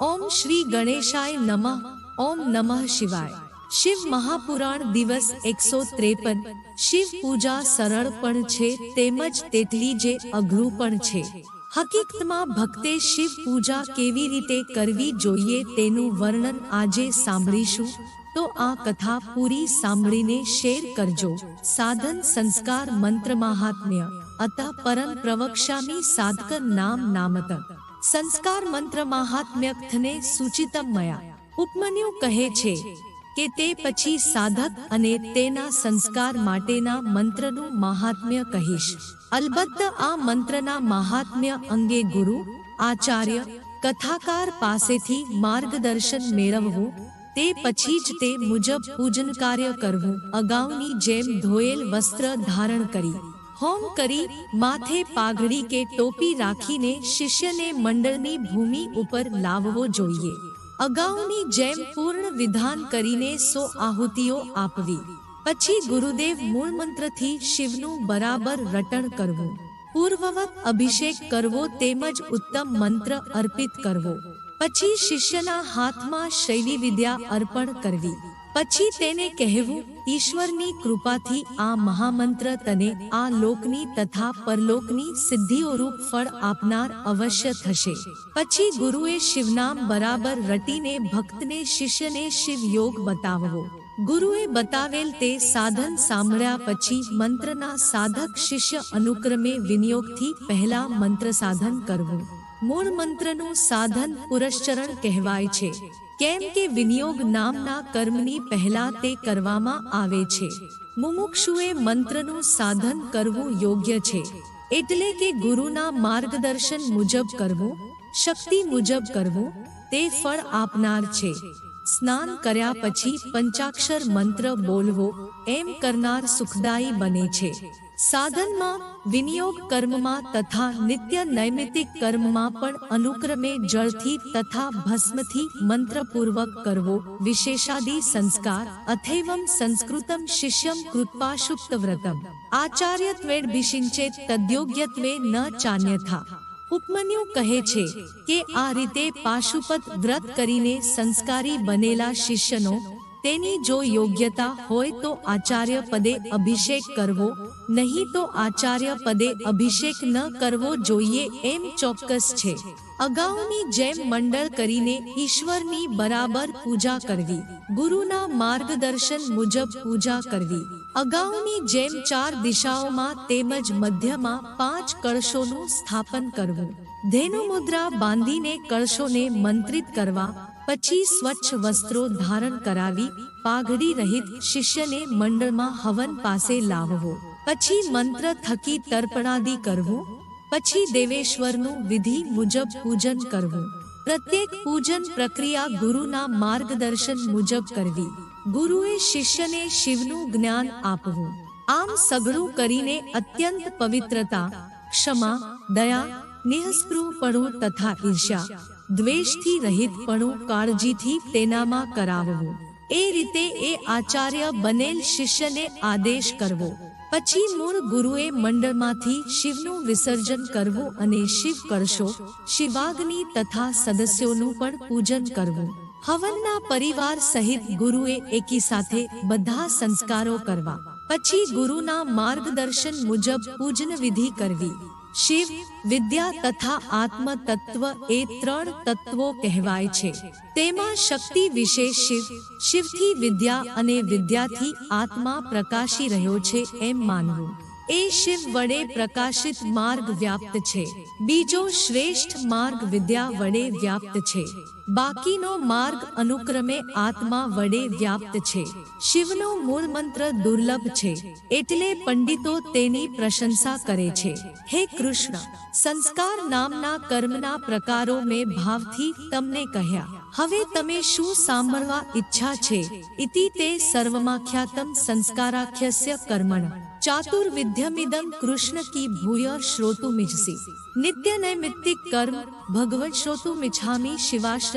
ઓમ શ્રી ગણેશાય નમઃ, ઓમ નમઃ શિવાય. શિવ મહાપુરાણ દિવસ એકસો ત્રેપન. શિવ પૂજા સરળ પણ છે, તેમજ તેટલી જે અઘરું પણ છે. હકીકતમાં ભક્તે શિવ પૂજા કેવી રીતે કરવી જોઈએ તેનું વર્ણન આજે સાંભળીશું. તો આ કથા પૂરી સાંભળીને શેર કરજો. સાધન સંસ્કાર મંત્ર મહાત્મ્ય. અતા પરમ પ્રવક્ષામી સાધક નામ નામત. સંસ્કાર મંત્ર મહાત્મ્યને સૂચિતમ મયા. ઉપમન્યુ કહે છે કે તે પછી સાધક અને તેના સંસ્કાર માટેના મંત્રનું મહાત્મ્ય કહીશ. અલબત્ત આ મંત્રના મહાત્મ્ય અંગે ગુરુ, આચાર્ય, કથાકાર પાસેથી માર્ગદર્શન મેળવવું, તે પછી જ તે મુજબ પૂજન કાર્ય કરવું, અગાઉની જેમ ધોયેલ વસ્ત્ર ધારણ કરી. હોમ કરી માથે પાઘડી કે ટોપી રાખીને શિષ્યને મંડળની ભૂમિ ઉપર લાવવો જોઈએ. અગાઉની જેમ પૂર્ણ વિધાન કરીને સો આહુતિઓ આપવી. પછી ગુરુદેવ મૂળ મંત્રથી શિવનું બરાબર રટણ કરવું. પૂર્વવત અભિષેક કરવો તેમજ ઉત્તમ મંત્ર અર્પિત કરવો. પછી શિષ્યના હાથમાં શૈલી વિદ્યા અર્પણ કરવી. પછી તેને કહેવું ઈશ્વરની કૃપાથી આ મહામંત્ર તને આ લોકની તથા પરલોકની સિદ્ધિઓરૂપ ફળ આપનાર અવશ્ય થશે. પછી ગુરુએ શિવનામ બરાબર રટીને ભક્તને શિષ્યને શિવ યોગ બતાવવો. ગુરુએ બતાવેલ તે સાધન સાંભળ્યા પછી મંત્રના સાધક શિષ્ય અનુક્રમે વિનિયોગથી પહેલા મંત્ર સાધન કરવું. મૂળ મંત્રનું સાધન પુરશ્ચરણ કહેવાય છે. કેમ કે વિનિયોગ નામના કર્મની પહેલા તે કરવામાં આવે છે. મુમુક્ષુએ મંત્રનું સાધન કરવું યોગ્ય છે, એટલે કે ગુરુના માર્ગદર્શન મુજબ કરવું, શક્તિ મુજબ કરવું, તે ફળ આપનાર છે. સ્નાન કર્યા પછી પંચાક્ષર મંત્ર બોલવો એમ કરનાર સુખદાયી બને છે. સાધનમાં, વિનિયોગ કર્મમાં તથા નિત્ય નૈમિતિક કર્મમાં પણ અનુક્રમે જળથી તથા ભસ્મથી મંત્રપૂર્વક કરવો. વિશેષાદિ સંસ્કાર, અથૈવમ સંસ્કૃતમ શિષ્યમ કૃત્પાશુક્ત વ્રતમ આચાર્યત્વેડભિષિંચેત તદ્યોગ્યત્વે ન ચાન્યથા. ઉપમન્યુ કહે છે કે આ રીતે પાશુપત વ્રત કરીને સંસ્કારી બનેલા શિષ્યનો તેની જો યોગ્યતા હોય તો આચાર્ય પદે અભિષેક કરવો, નહીં તો આચાર્ય પદે અભિષેક ન કરવો જોઈએ એમ ચોક્કસ છે. અગાઉની જેમ મંડળ કરીને ઈશ્વરની બરાબર પૂજા કરવી, ગુરુના માર્ગદર્શન મુજબ પૂજા કરવી. અગાઉની જેમ ચાર દિશાઓમાં તેમજ મધ્યમાં પાંચ કળશોનું સ્થાપન કરવું. ધેનુ મુદ્રા બાંધીને કળશોને મંત્રિત કરવા, પછી સ્વચ્છ વસ્ત્રો ધારણ કરાવી, પાઘડી રહિત શિષ્યને મંડળમાં હવન પાસે લાવવો. પછી મંત્ર થકી તર્પણાદિ કરવું, પછી દેવેશ્વરનું વિધિ મુજબ પૂજન કરવું. પ્રત્યેક પૂજન પ્રક્રિયા ગુરુના માર્ગદર્શન મુજબ કરવી. ગુરુએ શિષ્યને શિવનું જ્ઞાન આપવું. આમ સઘળું કરીને અત્યંત પવિત્રતા, ક્ષમા, દયા, નિઃસ્પૃહપણું તથા ઈર્ષ્યા, દ્વેષથી રહિતપણું કાળજીથી તેનામાં કરાવવું. એ રીતે એ આચાર્ય બનેલ શિષ્યને આદેશ કરવો. પછી મૂળ ગુરુએ મંડળમાંથી શિવનું વિસર્જન કરવું અને શિવ કરશો, શિવાગ્નિ તથા સદસ્યોનું પણ પૂજન કરવું. હવનના પરિવાર સહિત ગુરુએ એકી સાથે બધા સંસ્કારો કરવા. પછી ગુરુના માર્ગદર્શન મુજબ પૂજન વિધિ કરવી. શિવ, વિદ્યા તથા આત્મ તત્વ એ ત્રણ તત્વો કહેવાય છે. તેમાં શક્તિ વિશે શિવ, શિવથી વિદ્યા અને વિદ્યાથી આત્મા પ્રકાશી રહ્યો છે એમ માનવું. એ શિવ વડે પ્રકાશિત માર્ગ વ્યાપ્ત છે. બીજો શ્રેષ્ઠ માર્ગ વિદ્યા વડે વ્યાપ્ત છે. બાકીનો માર્ગ અનુક્રમે આત્મા વડે વ્યાપ્ત છે. શિવનો મૂળ મંત્ર દુર્લભ છે, એટલે પંડિતો તેની પ્રશંસા કરે છે. હે કૃષ્ણ, સંસ્કાર નામના કર્મના પ્રકારો મેં ભાવથી તમને કહ્યા. હવે તમે શું સાંભળવા ઈચ્છા છે? ઇતિ તે સર્વમાખ્યાતમ સંસ્કારાખ્યસ્ય કર્મણ. ચાતુર્વિધ્યમિદમ કૃષ્ણ કી ભૂય શ્રોતુમિજસી નિત્ય નૈમિત્તિક કર્મ ભગવત શ્રોતુમિચ્છામિ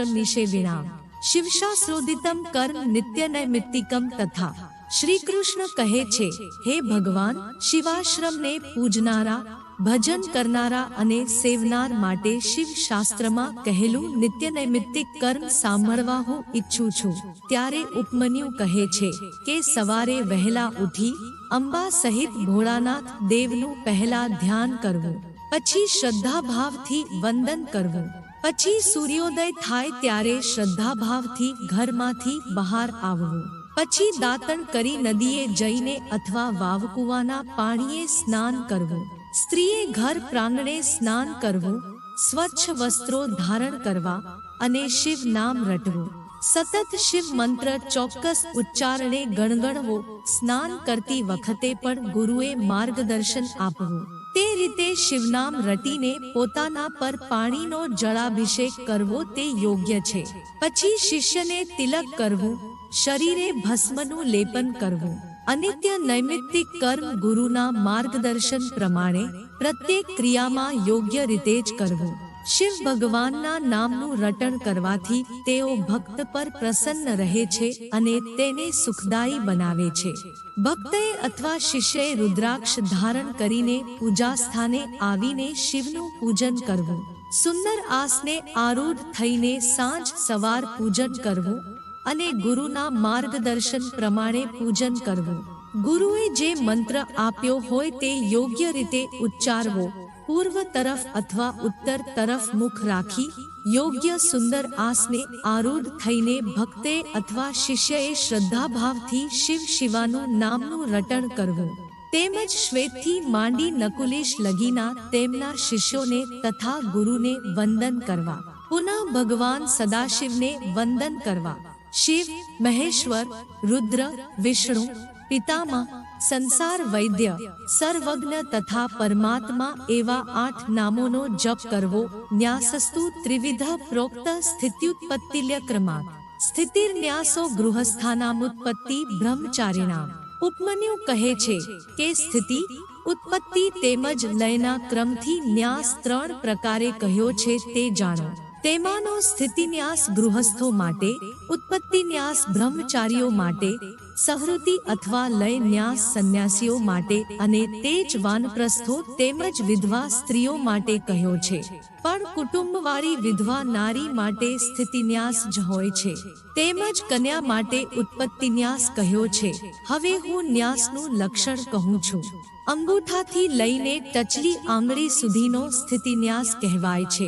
શિવાશ્રમ નિષે વિરામ શિવશાસ્ત્રોદિતમ કર્મ નિત્ય નૈમિત્તિકમ તથા શ્રી કૃષ્ણ કહે છે હે ભગવાન શિવાશ્રમને પૂજનારા ભજન કરનારા અને સેવનાર માટે શિવ શાસ્ત્રમાં કહેલું નિત્ય નૈમિત્તિક કર્મ સાંભળવા હું ઈચ્છું છું ત્યારે ઉપમન્યુ કહે છે કે સવારે વહેલા ઉઠી અંબા સહિત ભોળાનાથ દેવનું પહેલા ધ્યાન કરવું પછી શ્રદ્ધાભાવથી વંદન કરવું પછી સૂર્યોદય થાય ત્યારે શ્રદ્ધાભાવથી ઘરમાંથી બહાર આવવું. પછી દાંતણ કરી નદીએ જઈને અથવા વાવકુવાના પાણીએ સ્નાન કરવું. સ્ત્રીએ ઘર પ્રાંગણે સ્નાન કરવું, સ્વચ્છ વસ્ત્રો ધારણ કરવા અને શિવ નામ રટવું. સતત શિવ મંત્ર ચોક્કસ ઉચ્ચારણે ગણગણવો, સ્નાન કરતી વખતે પણ ગુરુએ માર્ગદર્શન આપવું. તે રીતે શિવનામ રટીને પોતાના પર પાણીનો જળાભિષેક કરવો તે યોગ્ય છે. પછી શિષ્યને તિલક કરવું, શરીરે ભસ્મનું લેપન કરવું, અનિત્ય નૈમિત્તિક કર્મ ગુરુના માર્ગદર્શન પ્રમાણે પ્રત્યેક ક્રિયામાં યોગ્ય રીતે જ કરવું. શિવ ભગવાનના નામનું રટણ કરવાથી તેઓ ભક્ત પર પ્રસન્ન રહે છે અને તેને સુખદાયી બનાવે છે. ભક્તએ અથવા શિષ્યએ રુદ્રાક્ષ ધારણ કરીને પૂજા સ્થાને આવીને શિવનું પૂજન કરવું. સુંદર આસને આરૂઢ થઈને સાંજ સવાર પૂજન કરવું અને ગુરુના માર્ગદર્શન પ્રમાણે પૂજન કરવું. ગુરુએ જે મંત્ર આપ્યો હોય તે યોગ્ય રીતે ઉચ્ચારવો. પૂર્વ તરફ અથવા ઉત્તર તરફ મુખ રાખી યોગ્ય સુંદર આસને આરૂઢ થઈને ભક્તે અથવા શિષ્યએ શ્રદ્ધાભાવથી શિવ શિવાનું નામનું રટણ કરવું. તેમજ શ્વેતથી માંડી નકુલેશ લગીના તેમના શિષ્યોને તથા ગુરુને વંદન કરવા. પુનઃ ભગવાન સદાશિવને વંદન કરવા. શિવ, મહેશ્વર, રુદ્ર, વિષ્ણુ, પિતામહ સંસાર વૈદ્ય, સર્વજ્ઞ તથા પરમાત્મા એવા આઠ નામોનો જપ કરવો ન્યાસસ્તુ ત્રિવિધ પ્રોક્ત સ્થિત્યુત્પત્તિલ્ય ક્રમાત સ્થિતિર્ન્યાસો ગૃહસ્થાનામુત્પત્તિ બ્રહ્મચારીણામ. ઉપમન્યુ કહે છે કે સ્થિતિ, ઉત્પત્તિ તેમજ લયના ક્રમથી ન્યાસ ત્રણ પ્રકારે કહ્યો છે તે જાણો. તેમાંનો સ્થિતિન્યાસ ગૃહસ્થો માટે ઉત્પત્તિ ન્યાસ બ્રહ્મચારીઓ માટે, સહૃતિ અથવા લય ન્યાસ સંન્યાસીઓ માટે અને તે જ વાનપ્રસ્થો તેમજ વિધવા સ્ત્રીઓ માટે કહ્યો છે. પણ કુટુંબવાળી વિધવા નારી માટે સ્થિતિન્યાસ જ હોય છે. તેમજ કન્યા માટે ઉત્પત્તિન્યાસ કહ્યો છે. હવે હું ન્યાસનું લક્ષણ કહું છું. અંગૂઠાથી લઈને ટચલી આંગળી સુધીનો સ્થિતિન્યાસ કહેવાય છે.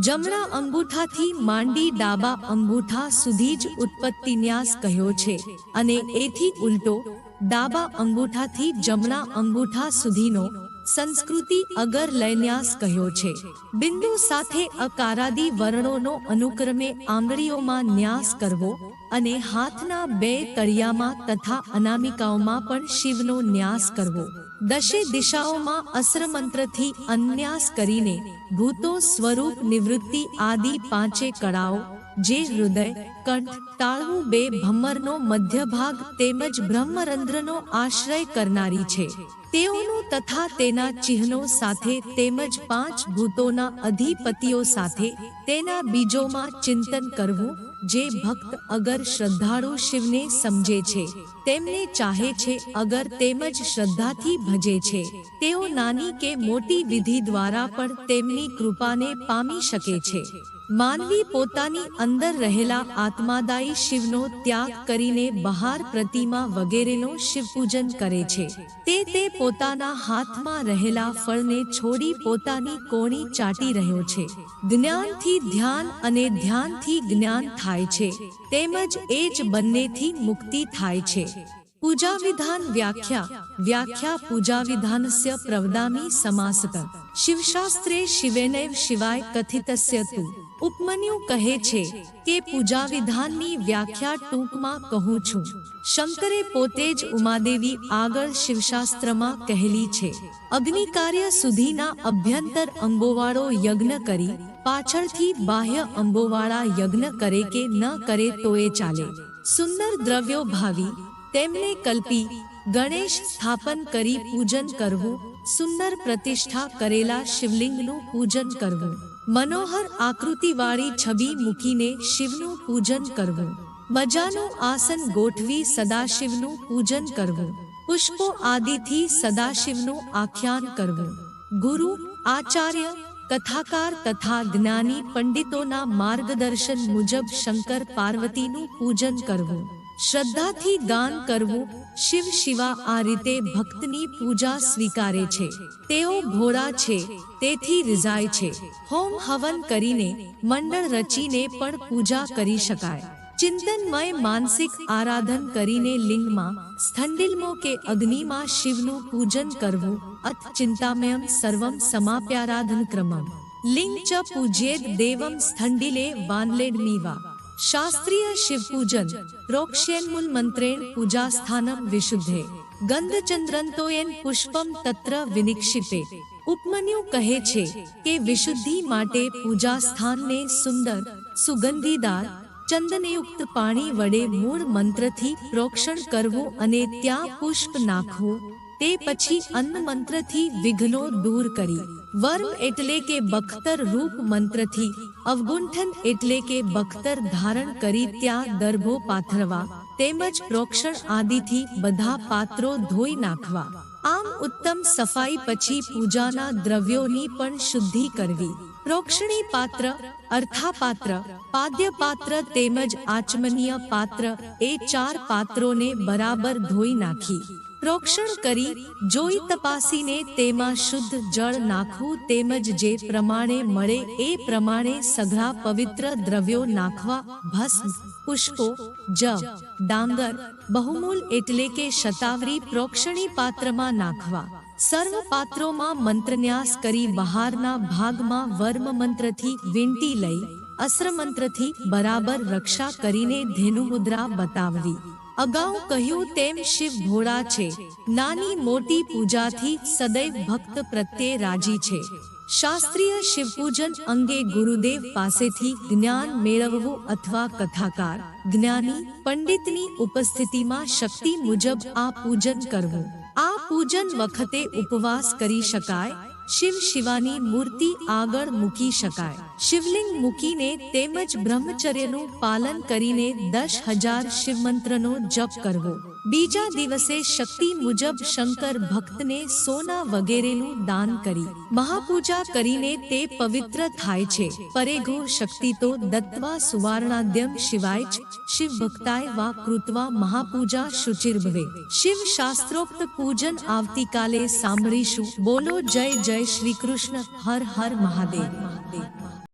જમણા અંગૂઠાથી માંડી ડાબા અંગૂઠા સુધી જ ઉત્પત્તિન્યાસ કહ્યો છે અને એથી ઉલટો ડાબા અંગૂઠાથી જમણા અંગૂઠા સુધીનો સંસ્કૃતિ અગર લયન્યાસ કહ્યો છે. બિંદુ સાથે અકારાદી વર્ણોનો અનુક્રમે આંગળીઓમાં ન્યાસ કરવો અને હાથના બે તળિયામાં તથા અનામિકાઓમાં પણ શિવનો ન્યાસ કરવો. દશે દિશાઓમાં અસ્ત્રમંત્રથી અન્યાસ કરીને ભૂતો સ્વરૂપ નિવૃત્તિ આદિ પાંચે કળાઓ જે હૃદય, કંઠ, તાળવું બે ભમ્મરનો મધ્ય ભાગ તેમજ બ્રહ્મરંધ્રનો આશ્રય કરનારી છે. તેઓનું તથા તેના ચિહ્નો સાથે તેમજ પાંચ ભૂતોના અધિપતિઓ સાથે તેના બીજોમાં ચિંતન કરવું, જે ભક્ત અગર શ્રદ્ધાળુ શિવને સમજે છે, તેમને ચાહે છે અગર તેમજ શ્રદ્ધાથી ભજે છે. તેઓ નાની કે મોટી વિધિ દ્વારા પણ તેમની કૃપાને પામી શકે છે. માનવી પોતાની અંદર રહેલા આત્માદાયી શિવનો ત્યાગ કરીને બહાર પ્રતિમા વગેરેનો શિવ પૂજન કરે છે. તે તે પોતાના હાથમાં રહેલા ફળને છોડી પોતાની કોણી ચાટી રહ્યો છે. જ્ઞાનથી ધ્યાન અને ધ્યાનથી જ્ઞાન થાય છે. તેમજ એ જ બંનેથી મુક્તિ થાય છે. પૂજા વિધાન વ્યાખ્યા વ્યાખ્યા પૂજા વિધાનસ્ય પ્રવદામી સમાસત શિવશાસ્ત્રે શિવેનૈવ શિવાય કથિતસ્ય તુ ઉપમન્યુ કહે છે કે પૂજા વિધાનની વ્યાખ્યા ટૂંકમાં કહું છું શંકરે પોતે જ ઉમાદેવી આગળ શિવશાસ્ત્રમાં કહેલી છે અગ્નિકાર્ય સુધીના અભ્યંતર અંબોવાળો યજ્ઞ કરી પાછળથી બાહ્ય અંબોવાળા યજ્ઞ કરે કે ન કરે તો એ ચાલે સુંદર દ્રવ્યો ભાવી તેમને કલ્પી, ગણેશ સ્થાપન કરી પૂજન કરવું, સુંદર પ્રતિષ્ઠા કરેલા શિવલિંગનું પૂજન કરવું, મનોહર આકૃતિવાળી છબી મૂકીને શિવનું પૂજન કરવું મજાનું આસન ગોઠવી સદાશિવનું પૂજન કરવું, પુષ્પો આદિથી સદાશિવનું આખ્યાન કરવું, ગુરુ, આચાર્ય, કથાકાર તથા જ્ઞાની પંડિતોના માર્ગદર્શન મુજબ શંકર પાર્વતીનું પૂજન કરવું શ્રદ્ધાથી દાન કરવું શિવ શિવા આ રીતે ભક્તની પૂજા સ્વીકારે છે. તેઓ ભોળા છે, તેથી રિઝાય છે. હોમ હવન કરીને મંડળ રચીને પણ પૂજા કરી શકાય. ચિંતનમય માનસિક આરાધન કરીને લિંગમાં સ્થંડિલમો કે અગ્નિમાં શિવનું પૂજન કરવું અથ ચિંતામયમ સર્વમ સમાપ્યારાધન ક્રમમ. લિંગ ચ પૂજ્યેદ દેવમ સ્થંડિલે વાનલેડમીવા. પૂજન પ્રોક્ષ્યેન્મૂલ મંત્રેણ પૂજા સ્થાનમ વિશુદ્ધે ગંધચંદ્રંતોયન પુષ્પમ તત્ર વિનિક્ષિપે. ઉપમન્યુ કહે છે કે વિશુદ્ધિ માટે પૂજા સ્થાનને સુંદર, સુગંધીદાર, ચંદનયુક્ત પાણી વડે મૂળ મંત્રથી પ્રોક્ષણ કરવું અને ત્યાં પુષ્પ નાખવું, તે પછી અન્ન મંત્રથી વિઘ્નો દૂર કરી. વર્મ એટલે કે બખ્તર રૂપ મંત્રથી અવગુંઠન એટલે કે બખ્તર ધારણ કરી ત્યાં દર્ભો પાથરવા, તેમજ પ્રોક્ષણ આદિથી બધા પાત્રો ધોઈ નાખવા. આમ ઉત્તમ સફાઈ પછી પૂજાના દ્રવ્યોની પણ શુદ્ધિ કરવી. પ્રોક્ષણી પાત્ર, અર્થાપાત્ર પાદ્ય પાત્ર તેમજ આચમનીય પાત્ર એ ચાર પાત્રોને બરાબર ધોઈ નાખી. પ્રોક્ષણ કરી, જોઈ તપાસીને તેમાં શુદ્ધ જળ નાખવું તેમજ જે પ્રમાણે મળે એ પ્રમાણે સઘળા પવિત્ર દ્રવ્યો નાખવા, ભસ્મ, પુષ્પો જવ ડાંગર, બહુમૂલ એટલે કે શતાવરી પ્રોક્ષણી પાત્રમાં નાખવા. સર્વ પાત્રોમાં મંત્રન્યાસ કરી બહારના ભાગમાં વર્મ મંત્રથી વીંટી લઈ, અસ્ત્ર મંત્રથી બરાબર રક્ષા કરીને ધેનુ મુદ્રા બતાવવી. અગાઉ કહ્યું તેમ શિવ ભોળા છે. નાની મોટી પૂજાથી સદૈવ ભક્ત પ્રત્યે રાજી છે. શાસ્ત્રીય શિવપૂજન અંગે ગુરુદેવ પાસેથી જ્ઞાન મેળવવું અથવા કથાકાર, જ્ઞાની, પંડિતની ઉપસ્થિતિમાં શક્તિ મુજબ આ પૂજન કરવું. આ પૂજન વખતે ઉપવાસ કરી શકાય શિવ શિવાની મૂર્તિ આગળ મૂકી શકાય. શિવલિંગ મૂકીને તેમજ બ્રહ્મચર્યનું પાલન કરીને દસ હજાર શિવમંત્રનો જપ કરવો. બીજા દિવસે શક્તિ મુજબ શંકર ભક્તને સોના વગેરેનું દાન કરી. મહાપૂજા કરીને તે પવિત્ર થાય છે. પરેઘો શક્તિ તો દત્વા સુવાર્ણાદ્યમ શિવાય જ શિવ ભક્તાય વા કૃત્વા મહાપૂજા શુચિર્ભવે. શિવ શાસ્ત્રોક્ત પૂજન આવતીકાલે સાંભળીશું. બોલો જય જય શ્રી કૃષ્ણ. હર હર મહાદેવ.